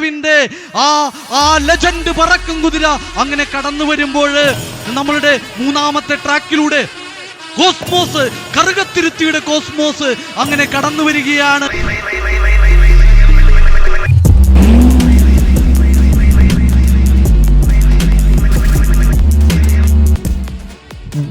പുളിക്കക്കടവിന്റെ ആ ആ ലെജൻഡ് പറക്കും കുതിര അങ്ങനെ കടന്നു വരുമ്പോൾ നമ്മളുടെ മൂന്നാമത്തെ ട്രാക്കിലൂടെ കോസ്മോസ് കറുകത്തിരുത്തിയുടെ കോസ്മോസ് അങ്ങനെ കടന്നു വരികയാണ്.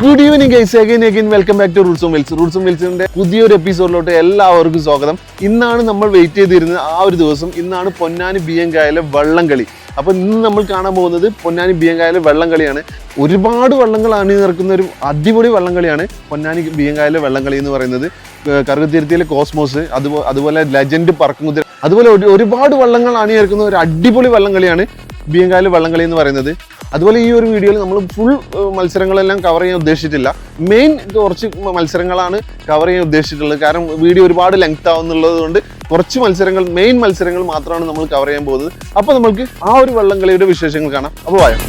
Good evening guys again again welcome back to Rules of Wells Rules of വെൽസിന്റെ പുതിയൊരു എപ്പിസോഡിലോട്ട് എല്ലാവർക്കും സ്വാഗതം. ഇന്നാണ് നമ്മൾ വെയിറ്റ് ചെയ്തിരുന്നത് ആ ഒരു ദിവസം. ഇന്നാണ് പൊന്നാനി ബിയങ്കായലെ വള്ളംകളി. അപ്പൊ ഇന്ന് നമ്മൾ കാണാൻ പോകുന്നത് പൊന്നാനി ബിയങ്കായലെ വള്ളംകളിയാണ്. ഒരുപാട് വള്ളങ്ങൾ അണിനിറക്കുന്ന ഒരു അടിപൊളി വള്ളംകളിയാണ് പൊന്നാനി ബിയങ്കായലെ വള്ളംകളി എന്ന് പറയുന്നത്. ഏർ കോസ്മോസ് അതുപോലെ അതുപോലെ ലെജൻഡ് പറക്കുമുതിര അതുപോലെ ഒരുപാട് വള്ളങ്ങൾ അണിനിറക്കുന്ന ഒരു അടിപൊളി വള്ളംകളിയാണ് ബിയങ്കായലെ വള്ളംകളി എന്ന് പറയുന്നത്. അതുപോലെ ഈ ഒരു വീഡിയോയിൽ നമ്മൾ ഫുൾ മത്സരങ്ങളെല്ലാം കവർ ചെയ്യാൻ ഉദ്ദേശിച്ചിട്ടില്ല. മെയിൻ കുറച്ച് മത്സരങ്ങളാണ് കവർ ചെയ്യാൻ ഉദ്ദേശിച്ചിട്ടുള്ളത്. കാരണം വീഡിയോ ഒരുപാട് ലെങ്ത് ആവുന്നുള്ളത് കൊണ്ട് കുറച്ച് മത്സരങ്ങൾ മെയിൻ മത്സരങ്ങൾ മാത്രമാണ് നമ്മൾ കവർ ചെയ്യാൻ പോകുന്നത്. അപ്പോൾ നമ്മൾക്ക് ആ ഒരു വള്ളംകളിയുടെ വിശേഷങ്ങൾ കാണാം. അപ്പോൾ വായോ.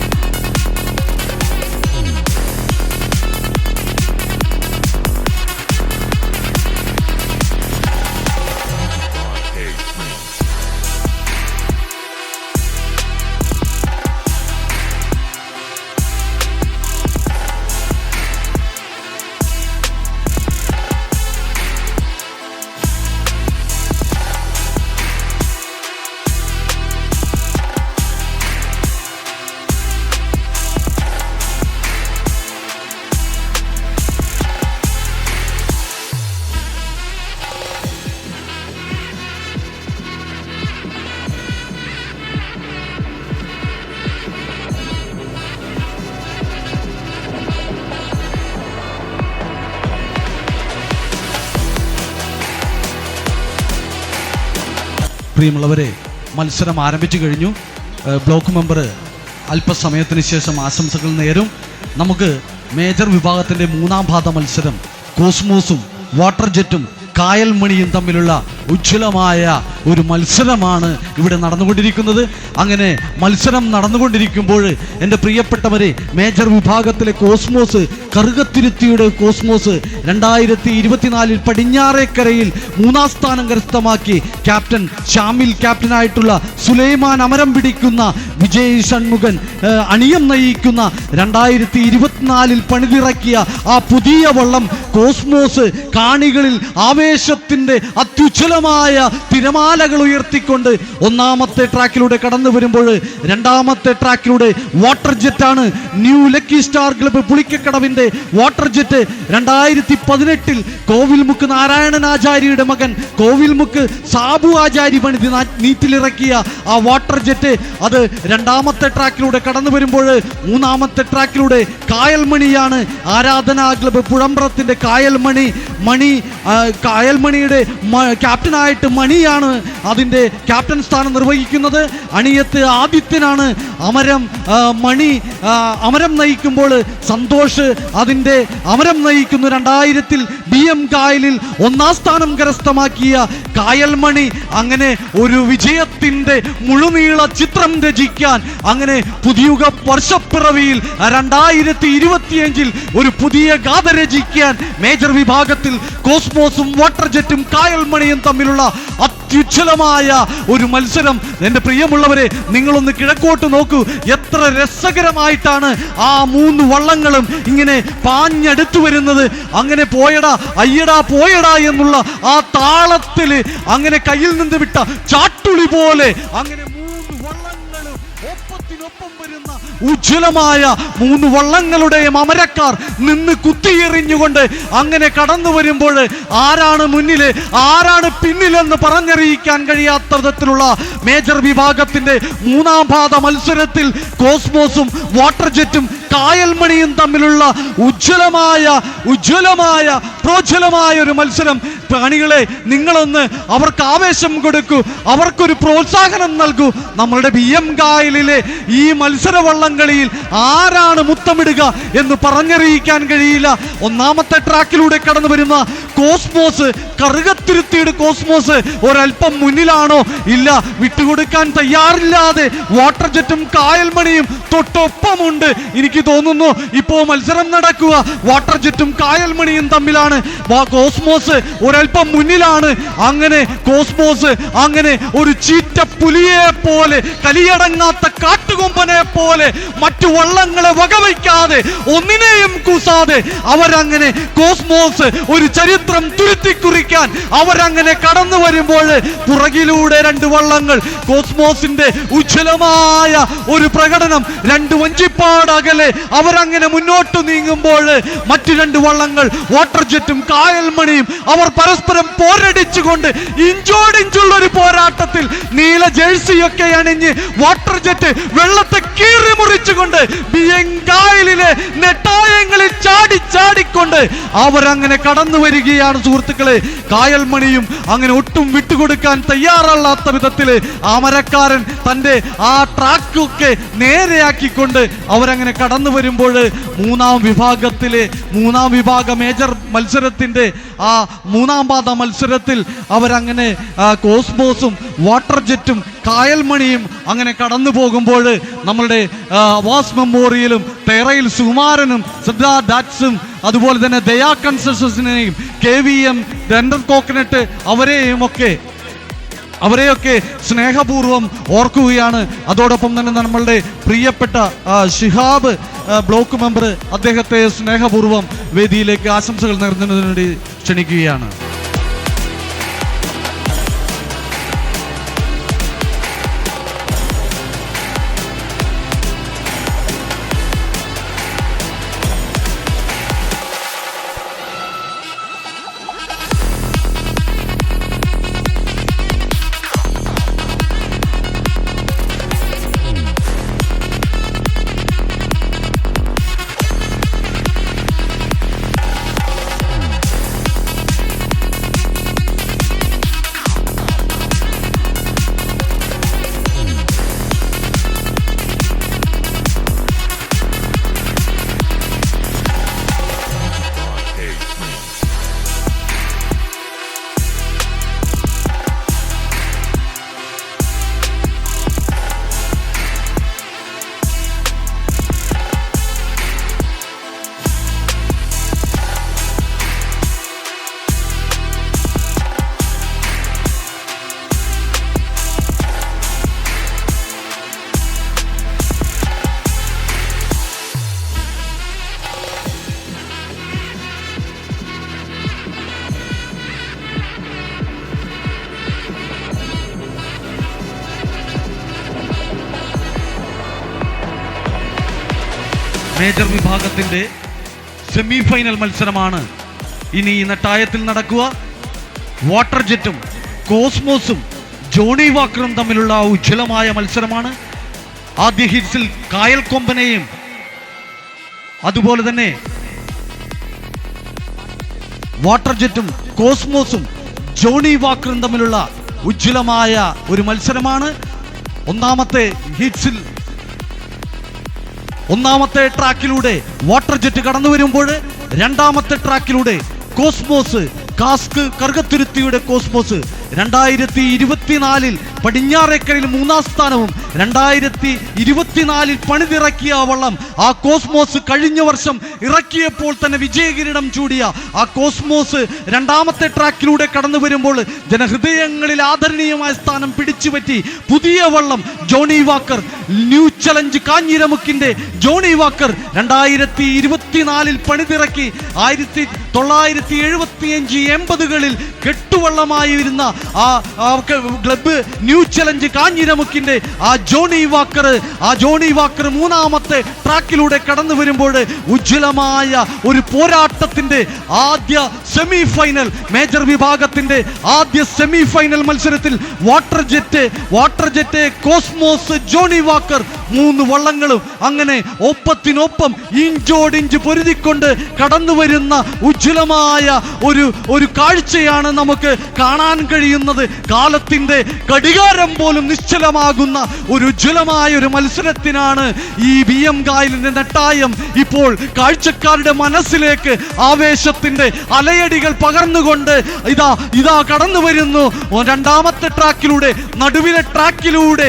പ്രിയമുള്ളവരെ മത്സരം ആരംഭിച്ചു കഴിഞ്ഞു. ബ്ലോക്ക് മെമ്പർ അല്പസമയത്തിന് ശേഷം ആശംസകൾ നേരും. നമുക്ക് മേജർ വിഭാഗത്തിന്റെ മൂന്നാം പാദ മത്സരം കോസ്മോസും വാട്ടർ ജെറ്റും കായൽ മണിയും തമ്മിലുള്ള ഉജ്ജ്വലമായ ഒരു മത്സരമാണ് ഇവിടെ നടന്നുകൊണ്ടിരിക്കുന്നത്. അങ്ങനെ മത്സരം നടന്നുകൊണ്ടിരിക്കുമ്പോൾ എന്റെ പ്രിയപ്പെട്ടവരെ മേജർ വിഭാഗത്തിലെ കോസ്മോസ് കറുകത്തിരുത്തിയുടെ കോസ്മോസ് രണ്ടായിരത്തി ഇരുപത്തിനാലിൽ പടിഞ്ഞാറേക്കരയിൽ മൂന്നാം സ്ഥാനം കരസ്ഥമാക്കി ക്യാപ്റ്റൻ ഷാമിൽ ക്യാപ്റ്റനായിട്ടുള്ള സുലൈമാൻ അമരം പിടിക്കുന്ന വിജയ് ഷൺമുഖൻ അണിയം നയിക്കുന്ന രണ്ടായിരത്തി ഇരുപത്തിനാലിൽ പണിതിറക്കിയ ആ പുതിയ വള്ളം കോസ്മോസ് കാണികളിൽ ആവേശത്തിന്റെ അത്യുജ്വലമായ തിരമാലകൾ ഉയർത്തിക്കൊണ്ട് ഒന്നാമത്തെ ട്രാക്കിലൂടെ കടന്നു വരുമ്പോൾ രണ്ടാമത്തെ ട്രാക്കിലൂടെ വാട്ടർ ജെറ്റ് ആണ്. ന്യൂ ലക്കി സ്റ്റാർ ക്ലബ്ബ് പുളിക്കക്കടവിന്റെ വാട്ടർ ജെറ്റ്. രണ്ടായിരത്തി പതിനെട്ടിൽ കോവിൽമുക്ക് നാരായണൻ ആചാര്യയുടെ മകൻ കോവിൽമുക്ക് സാബു ആചാരി പണിതി നീറ്റിലിറക്കിയ ആ വാട്ടർ ജെറ്റ്. അത് രണ്ടാമത്തെ ട്രാക്കിലൂടെ കടന്നു വരുമ്പോൾ മൂന്നാമത്തെ ട്രാക്കിലൂടെ കായൽമണിയാണ്. ആരാധനാ ക്ലബ്ബ് പുഴമ്പ്രത്തിന്റെ കായൽമണി. മണി കായൽമണിയുടെ ക്യാപ്റ്റനായിട്ട് മണിയാണ് അതിന്റെ ക്യാപ്റ്റൻ സ്ഥാനം നിർവഹിക്കുന്നത്. അണിയത്ത് ആദിത്യനാണ് അമരം മണി അമരം നയിക്കുമ്പോൾ സന്തോഷ് അതിന്റെ അമരം നയിക്കുന്നു. രണ്ടായിരത്തിൽ ബി എം കായലിൽ ഒന്നാം സ്ഥാനം കരസ്ഥമാക്കിയ കായൽമണി അങ്ങനെ ഒരു വിജയത്തിന്റെ മുഴുനീള ചിത്രം രചിക്കാൻ അങ്ങനെ പുതിയുഗ വർഷപ്പിറവിയിൽ രണ്ടായിരത്തി ഇരുപത്തിയഞ്ചിൽ ഒരു പുതിയ ഗാഥ രചിക്കാൻ മേജർ വിഭാഗത്തിൽ കോസ്മോസും വാട്ടർ ജെറ്റും കായൽ മണിയും തമ്മിലുള്ള അത്യുജ്വലമായ ഒരു മത്സരം. എന്റെ പ്രിയമുള്ളവരെ നിങ്ങളൊന്ന് കിഴക്കോട്ട് നോക്കൂ. എത്ര രസകരമായിട്ടാണ് ആ മൂന്ന് വള്ളങ്ങളും ഇങ്ങനെ പാഞ്ഞടുത്തു വരുന്നത്. അങ്ങനെ പോയടാ അയ്യടാ പോയടാ എന്നുള്ള ആ താളത്തിൽ അങ്ങനെ കയ്യിൽ നിന്ന് വിട്ട ചാട്ടുളി പോലെ അങ്ങനെ ഉജ്ജ്വലമായ മൂന്ന് വള്ളങ്ങളുടെയും അമരക്കാർ നിന്ന് കുത്തിയെറിഞ്ഞുകൊണ്ട് അങ്ങനെ കടന്നു വരുമ്പോൾ ആരാണ് മുന്നിൽ ആരാണ് പിന്നിലെന്ന് പറഞ്ഞറിയിക്കാൻ കഴിയാത്ത വിധത്തിലുള്ള മേജർ വിഭാഗത്തിന്റെ മൂന്നാം പാദ മത്സരത്തിൽ കോസ്മോസും വാട്ടർ ജെറ്റും കായൽമണിയും തമ്മിലുള്ള ഉജ്ജ്വലമായ ഉജ്ജ്വലമായ പ്രോജ്വലമായ ഒരു മത്സരം. കാണികളെ നിങ്ങളൊന്ന് അവർക്ക് ആവേശം കൊടുക്കൂ അവർക്കൊരു പ്രോത്സാഹനം നൽകൂ. നമ്മളുടെ ബി എം കായലിലെ ഈ മത്സര വള്ളംകളിയിൽ ആരാണ് മുത്തമിടുക എന്ന് പറഞ്ഞറിയിക്കാൻ കഴിയില്ല. ഒന്നാമത്തെ ട്രാക്കിലൂടെ കടന്നു വരുന്ന കോസ്മോസ് കറുകത്തിരുത്തിയുടെ കോസ്മോസ് ഒരല്പം മുന്നിലാണോ? ഇല്ല വിട്ടുകൊടുക്കാൻ തയ്യാറില്ലാതെ വാട്ടർ ജെറ്റും കായൽമണിയും തൊട്ടൊപ്പമുണ്ട്. എനിക്ക് തോന്നുന്നു ഇപ്പോ മത്സരം നടക്കുക. വാട്ടർ ജെറ്റും കായൽമണിയും തമ്മിലാണ്. കോസ്മോസ് ഒരൽപ്പം മുന്നിലാണ്. അങ്ങനെ കോസ്മോസ് അങ്ങനെ ഒരു ചീറ്റ പുലിയെ പോലെ കലിയടങ്ങാത്ത കാട്ടുകൊമ്പനെ പോലെ മറ്റു വള്ളങ്ങളെ വകവയ്ക്കാതെ ഒന്നിനെയും കൂസാതെ അവരങ്ങനെ കോസ്മോസ് ഒരു ചരിത്രം തുരുത്തിക്കുറിക്കാൻ അവരങ്ങനെ കടന്നു വരുമ്പോൾ പുറകിലൂടെ രണ്ട് വള്ളങ്ങൾ കോസ്മോസിന്റെ ഉജ്ജ്വലമായ ഒരു പ്രകടനം രണ്ട് വഞ്ചിപ്പാട് അകലെ അവരങ്ങനെ മുന്നോട്ട് നീങ്ങുമ്പോൾ മറ്റു രണ്ട് വള്ളങ്ങൾ വാട്ടർ ജെറ്റും കായൽ മണിയും അവർ പരസ്പരം പോരടിച്ചുകൊണ്ട് ഇഞ്ചോടിഞ്ചുള്ള ഒരു പോരാട്ടത്തിൽ നീല ജേഴ്സിയൊക്കെ അണിഞ്ഞ് വാട്ടർ ജെറ്റ് വെള്ളത്തെ കീറി മുറിച്ചുകൊണ്ട് ബിയങ്കായലിലെ നെട്ടായങ്ങളിൽ ചാടി ചാടിക്കൊണ്ട് അവരങ്ങനെ കടന്നു വരികയാണ് സുഹൃത്തുക്കളെ. കായൽമണിയും അങ്ങനെ ഒട്ടും വിട്ടുകൊടുക്കാൻ തയ്യാറല്ലാത്ത വിധത്തിൽ ആ മരക്കാരൻ തന്റെ ആ ട്രാക്കൊക്കെ നേരെയാക്കിക്കൊണ്ട് അവരങ്ങനെ കടന്നു വരുമ്പോൾ മൂന്നാം വിഭാഗത്തിലെ മൂന്നാം വിഭാഗ മേജർ മത്സരത്തിന്റെ ആ മൂന്നാം പാത മത്സരത്തിൽ അവരങ്ങനെ കോസ്മോസും വാട്ടർ ജെറ്റും കായൽമണിയും അങ്ങനെ കടന്നു പോകുമ്പോൾ നമ്മളുടെ വാസ് മെമ്മോറിയലും തെറയിൽ സുകുമാരനും ശ്രദ്ധാ ഡാറ്റ്സും അതുപോലെ തന്നെ ദയാ കൺസൾട്ടൻസിനെയും K V M tender coconut അവരെയും ഒക്കെ അവരെയൊക്കെ സ്നേഹപൂർവം ഓർക്കുകയാണ്. അതോടൊപ്പം തന്നെ നമ്മളുടെ പ്രിയപ്പെട്ട ഷിഹാബ് ബ്ലോക്ക് മെമ്പർ അദ്ദേഹത്തെ സ്നേഹപൂർവം വേദിയിലേക്ക് ആശംസകൾ നേർന്നതിനു വേണ്ടി ക്ഷണിക്കുകയാണ്. മേജർ വിഭാഗത്തിന്റെ സെമി ഫൈനൽ മത്സരമാണ്. ഇനി ഈ നട്ടായത്തിൽ നടക്കുക. വാട്ടർ ജെറ്റും കോസ്മോസും ജോണി വാക്കറും തമ്മിലുള്ള ഉജ്ജ്വലമായ മത്സരമാണ്. ആദ്യ ഹിറ്റ്സിൽ കായൽ കൊമ്പനെയും അതുപോലെ തന്നെ വാട്ടർ ജെറ്റും കോസ്മോസും ജോണി വാക്കറും തമ്മിലുള്ള ഉജ്ജ്വലമായ ഒരു മത്സരമാണ്. ഒന്നാമത്തെ ഹിറ്റ്സിൽ ഒന്നാമത്തെ ട്രാക്കിലൂടെ വാട്ടർ ജെറ്റ് കടന്നു വരുമ്പോൾ രണ്ടാമത്തെ ട്രാക്കിലൂടെ കോസ്മോസ് കാസ്ക് കറുകത്തുരുത്തിയുടെ കോസ്മോസ് രണ്ടായിരത്തി ഇരുപത്തിനാലിൽ പടിഞ്ഞാറേക്കരയിൽ മൂന്നാം സ്ഥാനവും രണ്ടായിരത്തി ഇരുപത്തിനാലിൽ പണിതിറക്കിയ വള്ളം ആ കോസ്മോസ് കഴിഞ്ഞ വർഷം ഇറക്കിയപ്പോൾ തന്നെ വിജയകിരീടം ചൂടിയ ആ കോസ്മോസ് രണ്ടാമത്തെ ട്രാക്കിലൂടെ കടന്നു വരുമ്പോൾ ജനഹൃദയങ്ങളിൽ ആദരണീയമായ സ്ഥാനം പിടിച്ചുപറ്റി പുതിയ വള്ളം ജോണി വാക്കർ ന്യൂ ചലഞ്ച് കാഞ്ഞിരമുക്കിന്റെ ജോണി വാക്കർ രണ്ടായിരത്തി ഇരുപത്തിനാലിൽ പണിതിറക്കി ആയിരത്തി തൊള്ളായിരത്തി എഴുപത്തിയഞ്ച് എൺപതുകളിൽ കെട്ടുവള്ളമായി വരുന്ന ആ ആ ക്ലബ്ബ് ന്യൂ ചലഞ്ച് കാഞ്ഞിരമുക്കിന്റെ ആ ജോണി വാക്കർ ആ ജോണി വാക്കർ മൂന്നാമത്തെ ട്രാക്കിലൂടെ കടന്നു വരുമ്പോൾ ഉജ്ജ്വലമായ ഒരു പോരാട്ടത്തിന്റെ ആദ്യ സെമി ഫൈനൽ മേജർ വിഭാഗത്തിന്റെ ആദ്യ സെമി ഫൈനൽ മത്സരത്തിൽ Water Jet Water Jet Cosmos Johnny Walker മൂന്ന് വള്ളങ്ങളും അങ്ങനെ ഒപ്പത്തിനൊപ്പം ഇഞ്ചോടിഞ്ച് പൊരുതിക്കൊണ്ട് കടന്നു വരുന്ന ഉജ്ജ്വലമായ ഒരു ഒരു കാഴ്ചയാണ് നമുക്ക് കാണാൻ കഴിയുന്നത്. കാലത്തിന്റെ കടികാരം പോലും നിശ്ചലമാകുന്ന ഒരു ഉജ്ജ്വലമായ ഒരു മത്സരത്തിനാണ് ഈ ബി എം ഗായലിന്റെ നെട്ടായം. ഇപ്പോൾ കാഴ്ചക്കാരുടെ മനസ്സിലേക്ക് ആവേശത്തിന്റെ അലയടികൾ പകർന്നുകൊണ്ട് ഇതാ ഇതാ കടന്നു വരുന്നു രണ്ടാമത്തെ ട്രാക്കിലൂടെ നടുവിലെ ട്രാക്കിലൂടെ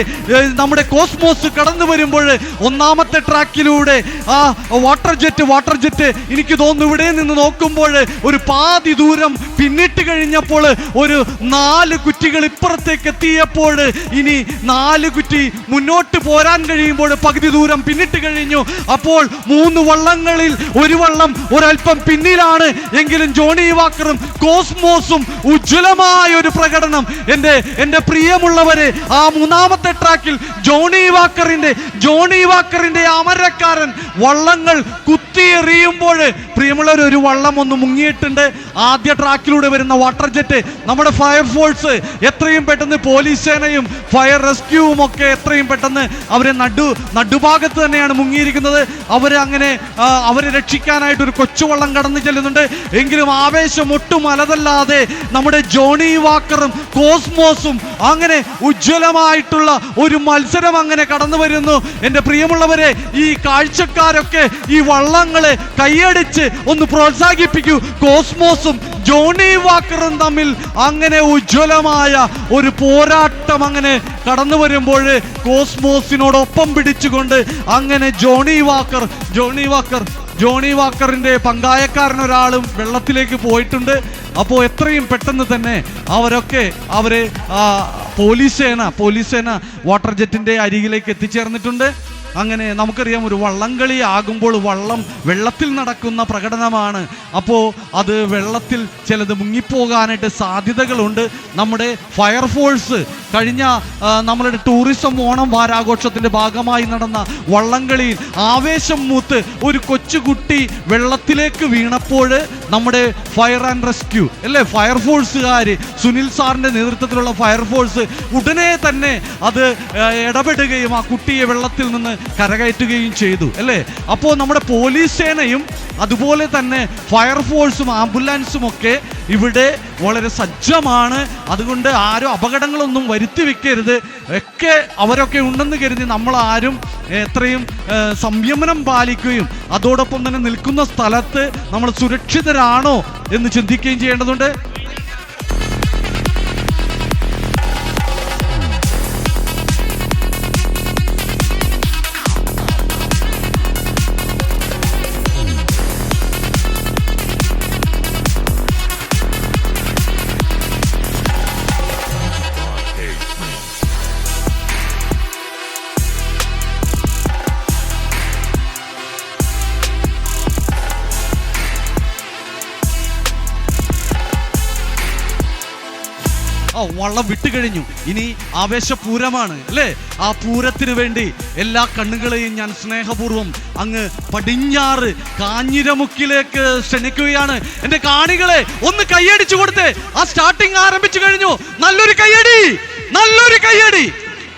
നമ്മുടെ കോസ്മോസ് കടന്നു വരുമ്പോൾ ഒന്നാമത്തെ ട്രാക്കിലൂടെ ആ വാട്ടർ ജെറ്റ് വാട്ടർ ജെറ്റ് എനിക്ക് തോന്നുന്നു ഇവിടെ നിന്ന് നോക്കുമ്പോൾ ഒരു പാതി ദൂരം പിന്നിട്ട് കഴിഞ്ഞപ്പോൾ ഒരു നാല് കുറ്റികൾ ഇപ്പുറത്തേക്ക് എത്തിയപ്പോൾ ഇനി നാല് കുറ്റി മുന്നോട്ട് പോരാൻ കഴിയുമ്പോൾ പകുതി ദൂരം പിന്നിട്ട് കഴിഞ്ഞു. അപ്പോൾ മൂന്ന് വള്ളങ്ങളിൽ ഒരു വള്ളം ഒരല്പം പിന്നിലാണ്. എങ്കിലും ജോണി വാക്കറും കോസ്മോസും ഉജ്ജ്വലമായ ഒരു പ്രകടനം. എന്റെ എന്റെ പ്രിയമുള്ളവരെ ആ മൂന്നാമത്തെ ട്രാക്കിൽ ജോണി വാക്കറിന്റെ ജോണി വാക്കറിന്റെ അമരക്കാരൻ വള്ളങ്ങൾ കുത്തിയെറിയുമ്പോൾ പ്രിയമുള്ളവർ ഒരു വള്ളം ഒന്ന് മുങ്ങിയിട്ടുണ്ട്. ആദ്യ ട്രാക്കിലൂടെ വരുന്ന വാട്ടർ ജെറ്റ് നമ്മുടെ ഫയർഫോഴ്സ് എത്രയും പെട്ടെന്ന് പോലീസ് സേനയും ഫയർ റെസ്ക്യൂവും ഒക്കെ എത്രയും പെട്ടെന്ന് അവരെ നടു നടുഭാഗത്ത് തന്നെയാണ് മുങ്ങിയിരിക്കുന്നത്. അവരെ അങ്ങനെ അവരെ രക്ഷിക്കാനായിട്ട് ഒരു കൊച്ചുവള്ളം കടന്നു ചെല്ലുന്നുണ്ട്. എങ്കിലും ആവേശം ഒട്ടും അലതല്ലാതെ നമ്മുടെ ജോണി വാക്കറും കോസ്മോസും അങ്ങനെ ഉജ്ജ്വലമായിട്ടുള്ള ഒരു മത്സരം അങ്ങനെ കടന്നു വരുന്നു. എന്റെ പ്രിയമുള്ളവരെ ഈ കാഴ്ചക്കാരൊക്കെ ഈ വള്ളങ്ങളെ കൈയടിച്ച് ഒന്ന് പ്രോത്സാഹിപ്പിക്കൂ. കോസ്മോസും ജോണി വാക്കറും തമ്മിൽ അങ്ങനെ ഉജ്ജ്വലമായ ഒരു പോരാട്ടം അങ്ങനെ കടന്നു വരുമ്പോൾ കോസ്മോസിനോടൊപ്പം പിടിച്ചുകൊണ്ട് അങ്ങനെ Johnny Walker Johnny Walker Johnny വാക്കറിന്റെ പങ്കായക്കാരൻ ഒരാളും വെള്ളത്തിലേക്ക് പോയിട്ടുണ്ട്. അപ്പോൾ എത്രയും പെട്ടെന്ന് തന്നെ അവരൊക്കെ അവരെ പോലീസ് സേന പോലീസ് സേന വാട്ടർ ജെറ്റിന്റെ അരികിലേക്ക് എത്തിച്ചേർന്നിട്ടുണ്ട്. അങ്ങനെ നമുക്കറിയാം ഒരു വള്ളംകളി ആകുമ്പോൾ വള്ളം വെള്ളത്തിൽ നടക്കുന്ന പ്രകടനമാണ്. അപ്പോൾ അത് വെള്ളത്തിൽ ചിലത് മുങ്ങിപ്പോകാനായിട്ട് സാധ്യതകളുണ്ട്. നമ്മുടെ ഫയർഫോഴ്സ് കഴിഞ്ഞ നമ്മളുടെ ടൂറിസം ഓണം വാരാഘോഷത്തിന്റെ ഭാഗമായി നടന്ന വള്ളംകളിയിൽ ആവേശം മൂത്ത് ഒരു കൊച്ചുകുട്ടി വെള്ളത്തിലേക്ക് വീണപ്പോൾ നമ്മുടെ ഫയർ ആൻഡ് റെസ്ക്യൂ അല്ലേ? ഫയർഫോഴ്സുകാർ സുനിൽ സാറിന്റെ നേതൃത്വത്തിലുള്ള ഫയർഫോഴ്സ് ഉടനെ തന്നെ അത് ഇടപെടുകയും ആ കുട്ടിയെ വെള്ളത്തിൽ നിന്ന് കരകയറ്റുകയും ചെയ്തു അല്ലേ? അപ്പോൾ നമ്മുടെ പോലീസ് സേനയും അതുപോലെ തന്നെ ഫയർഫോഴ്സും ആംബുലൻസും ഒക്കെ ഇവിടെ വളരെ സജ്ജമാണ്. അതുകൊണ്ട് ആരും അപകടങ്ങളൊന്നും വരുത്തി വെക്കരുത്. ഒക്കെ അവരൊക്കെ ഉണ്ടെന്ന് കരുതി നമ്മൾ ആരും എത്രയും സംയമനം പാലിക്കുകയും അതോടൊപ്പം തന്നെ നിൽക്കുന്ന സ്ഥലത്ത് നമ്മൾ സുരക്ഷിതരാണോ എന്ന് ചിന്തിക്കുകയും ചെയ്യേണ്ടതുണ്ട്. വള്ളം വിട്ടുകഴിഞ്ഞു. ഇനി ആവേശപൂരമാണ് അല്ലേ? ആ പൂരത്തിന് വേണ്ടി എല്ലാ കണ്ണുകളെയും ഞാൻ സ്നേഹപൂർവം അങ്ങ് പടിഞ്ഞാറ് കാഞ്ഞിരമുക്കിലേക്ക് ക്ഷണിക്കുകയാണ്. എന്റെ കാണികളെ ഒന്ന് കൈയടിച്ചു കൊടുത്തേ. ആ സ്റ്റാർട്ടിങ് ആരംഭിച്ചു കഴിഞ്ഞു. നല്ലൊരു കൈയടി നല്ലൊരു കൈയടി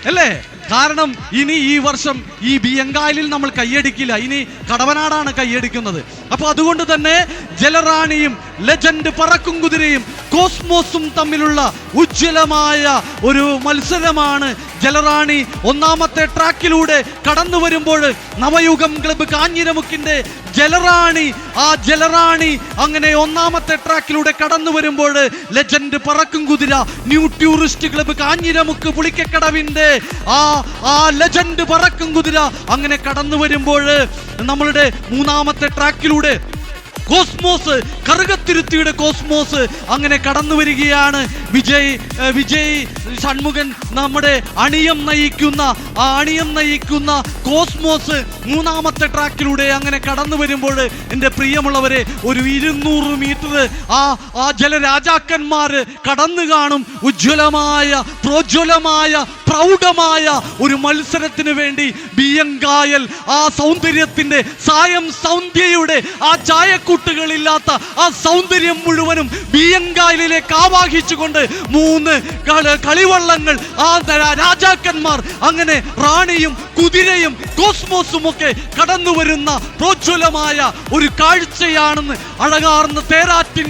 അല്ലേ? കാരണം ഇനി ഈ വർഷം ഈ ബിയങ്കായലിൽ നമ്മൾ കൈയടിക്കില്ല. ഇനി കടവനാടാണ് കൈയടിക്കുന്നത്. അപ്പൊ അതുകൊണ്ട് തന്നെ ജലറാണിയും ലെജൻഡ് പറക്കും കുതിരയും കോസ്മോസും തമ്മിലുള്ള ഉജ്ജ്വലമായ ഒരു മത്സരമാണ് ജലറാണി. ഒന്നാമത്തെ ട്രാക്കിലൂടെ കടന്നു വരുമ്പോൾ നവയുഗം ക്ലബ്ബ് കാഞ്ഞിരമുക്കിന്റെ ജലറാണി. ആ ജലറാണി അങ്ങനെ ഒന്നാമത്തെ ട്രാക്കിലൂടെ കടന്നു വരുമ്പോൾ ലെജൻഡ് പറക്കും കുതിര ന്യൂ ടൂറിസ്റ്റ് ക്ലബ്ബ് കാഞ്ഞിരമുക്ക് പുളിക്കക്കടവിന്റെ ആ ആ ലെജൻഡ് പറക്കും കുതിര അങ്ങനെ കടന്നു വരുമ്പോൾ നമ്മളുടെ മൂന്നാമത്തെ ട്രാക്കിലൂടെ കോസ്മോസ് കറുകത്തിരുത്തിയുടെ കോസ്മോസ് അങ്ങനെ കടന്നു വരികയാണ്. വിജയ് വിജയ് ഷൺമുഖൻ നമ്മുടെ അണിയം നയിക്കുന്ന ആ അണിയം നയിക്കുന്ന കോസ്മോസ് മൂന്നാമത്തെ ട്രാക്കിലൂടെ അങ്ങനെ കടന്നു വരുമ്പോൾ എന്റെ പ്രിയമുള്ളവരെ ഒരു ഇരുന്നൂറ് മീറ്റർ ആ ആ ജലരാജാക്കന്മാർ കടന്നു കാണും. ഉജ്ജ്വലമായ പ്രോജ്വലമായ പ്രൗഢമായ ഒരു മത്സരത്തിന് വേണ്ടി ബിയങ്കായൽ ആ സൗന്ദര്യത്തിന്റെ സായം സൗന്ദര്യയുടെ ആ ചായക്കൂട്ടുകളില്ലാത്ത ആ സൗന്ദര്യം മുഴുവനും ബിയങ്കായലിലേക്ക് ആവാഹിച്ചുകൊണ്ട് മൂന്ന് കള- കളിവള്ളങ്ങൾ ആ രാജാക്കന്മാർ അങ്ങനെ റാണിയും കുതിരയും കോസ്മോസും ഒക്കെ കടന്നു വരുന്ന പ്രോജ്വലമായ ഒരു കാഴ്ചയാണെന്ന് അഴകാർന്ന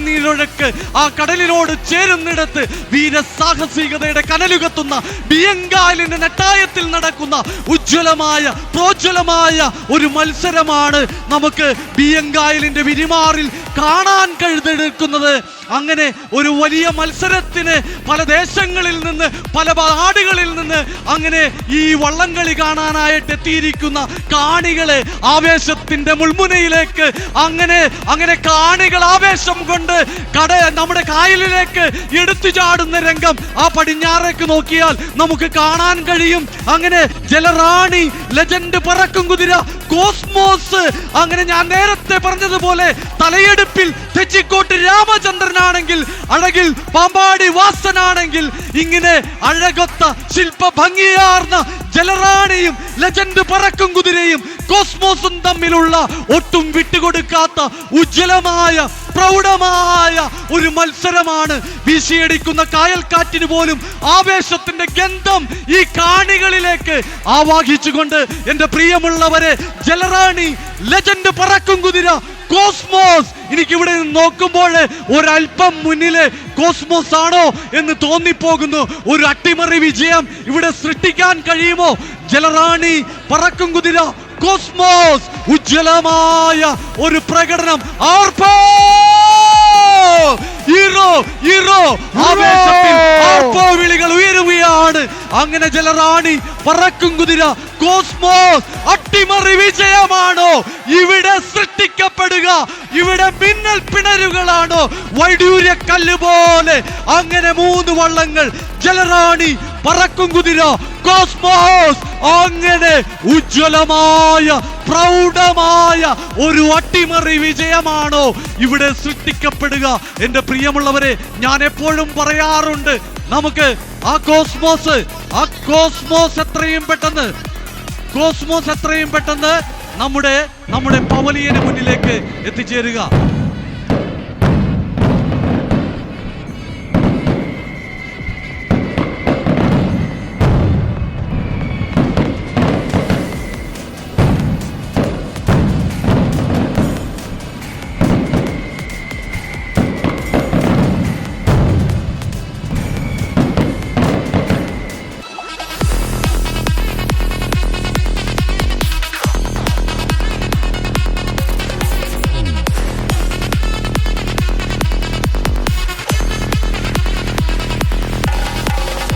നീരൊഴുക്ക് ആ കടലിനോട് ചേരുന്നിടത്ത് വീരസാഹസികതയുടെ കനലുകത്തുന്ന ബിയങ്കാലിന്റെ നെട്ടായത്തിൽ നടക്കുന്ന ഉജ്ജ്വലമായ പ്രോജ്വലമായ ഒരു മത്സരമാണ് നമുക്ക് ബിയങ്കായലിന്റെ വിരിമാറിൽ കാണാൻ കഴുതെടുക്കുന്നത് അങ്ങനെ ഒരു വലിയ മത്സരത്തിന് പല ദേശങ്ങളിൽ നിന്ന് പല നാടുകളിൽ നിന്ന് അങ്ങനെ ഈ വള്ളംകളി കാണാനായിട്ട് എത്തിയിരിക്കുന്ന കാണികളെ ആവേശത്തിന്റെ മുൾമുനയിലേക്ക് അങ്ങനെ അങ്ങനെ കാണികൾ ആവേശം കൊണ്ട് കട നമ്മുടെ കായലിലേക്ക് എടുത്തു ചാടുന്ന രംഗം ആ പടിഞ്ഞാറേക്ക് നോക്കിയാൽ നമുക്ക് കാണാൻ കഴിയും. അങ്ങനെ ജലറാണി ലെജൻഡ് പറക്കും കുതിര കോസ്മോസ്. അങ്ങനെ ഞാൻ നേരത്തെ പറഞ്ഞതുപോലെ തലയെടുപ്പിൽ തെച്ചിക്കോട്ട് രാമചന്ദ്രനാണെങ്കിൽ അഴകിൽ പാമ്പാടി വാസനാണെങ്കിൽ ഇങ്ങനെ അഴകൊത്ത ശില്പ ഭംഗിയാർന്ന ജലറാണിയും ലെജൻഡ് പറക്കും കുതിരയും കോസ്മോസും തമ്മിലുള്ള ഒട്ടും വിട്ടുകൊടുക്കാത്ത ഉജ്ജ്വലമായ പ്രൗഢമായ ഒരു മത്സരമാണ് വീശിയടിക്കുന്ന കായൽക്കാറ്റിന് പോലും ആവേശത്തിന്റെ ഗന്ധം ഈ കാണികളിലേക്ക് ആവാഹിച്ചുകൊണ്ട് എന്റെ പ്രിയമുള്ളവരെ ജലറാണി ലെജൻഡ് പറക്കും കുതിര കോസ്മോസ്. എനിക്ക് ഇവിടെ നിന്ന് നോക്കുമ്പോൾ ഒരല്പം മുന്നിലെ കോസ്മോസ് ആണോ എന്ന് തോന്നിപ്പോകുന്നു. ഒരു അട്ടിമറി വിജയം ഇവിടെ സൃഷ്ടിക്കാൻ കഴിയുമോ? ജലറാണി പറക്കും കുതിര കോസ്മോസ് ഉജ്ജ്വലമായ ഒരു പ്രകടനം. ആർപ്പോ? ഹീറോ ഹീറോ ആവേശത്തിൽ ആർപ്പോ വിളികൾ ഉയരുകയാണ്. അങ്ങനെ ജലറാണി പറക്കും കുതിര. കോസ്മോസ് അട്ടിമറി വിജയമാണോ? ഇവിടെ സൃഷ്ടിക്കപ്പെടുക. ഇവിടെ മിന്നൽ പിണരുകളാണോ? വൈഡൂര്യ കല്ല് പോലെ. അങ്ങനെ മൂന്ന് വള്ളങ്ങൾ ജലറാണി പറക്കും കുതിര കോസ്മോസ് അങ്ങനെ ഉജ്ജ്വലമായ പ്രൗഢമായ ഒരു അട്ടിമറി വിജയമാണോ ഇവിടെ സൃഷ്ടിക്കപ്പെടുക? എന്റെ പ്രിയമുള്ളവരെ ഞാൻ എപ്പോഴും പറയാറുണ്ട് നമുക്ക് ആ കോസ്മോസ് ആ കോസ്മോസ് എത്രയും പെട്ടെന്ന് കോസ്മോസ് എത്രയും പെട്ടെന്ന് നമ്മുടെ നമ്മുടെ പവലിയന് മുന്നിലേക്ക് എത്തിച്ചേരുക.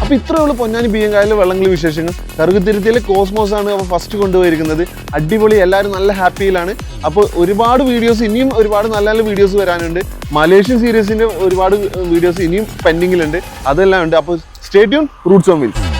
അപ്പൊ ഇത്രയേ ഉള്ളൂ പൊന്നാനി ബിയ്യങ്കായലിലെ വെള്ളംകളി വിശേഷങ്ങൾ. കറുകുത്തിരുത്തിയിലെ കോസ്മോസ് ആണ് അപ്പോൾ ഫസ്റ്റ് കൊണ്ടുപോയിരിക്കുന്നത്. അടിപൊളി എല്ലാവരും നല്ല ഹാപ്പിയിലാണ്. അപ്പോൾ ഒരുപാട് വീഡിയോസ് ഇനിയും ഒരുപാട് നല്ല നല്ല വീഡിയോസ് വരാനുണ്ട്. മലേഷ്യൻ സീരീസിന്റെ ഒരുപാട് വീഡിയോസ് ഇനിയും പെൻഡിങ്ങിലുണ്ട് അതെല്ലാം ഉണ്ട്. അപ്പോൾ സ്റ്റേറ്റ്യൂൺ റൂട്ട്സ് ഓൺ വിൽസ്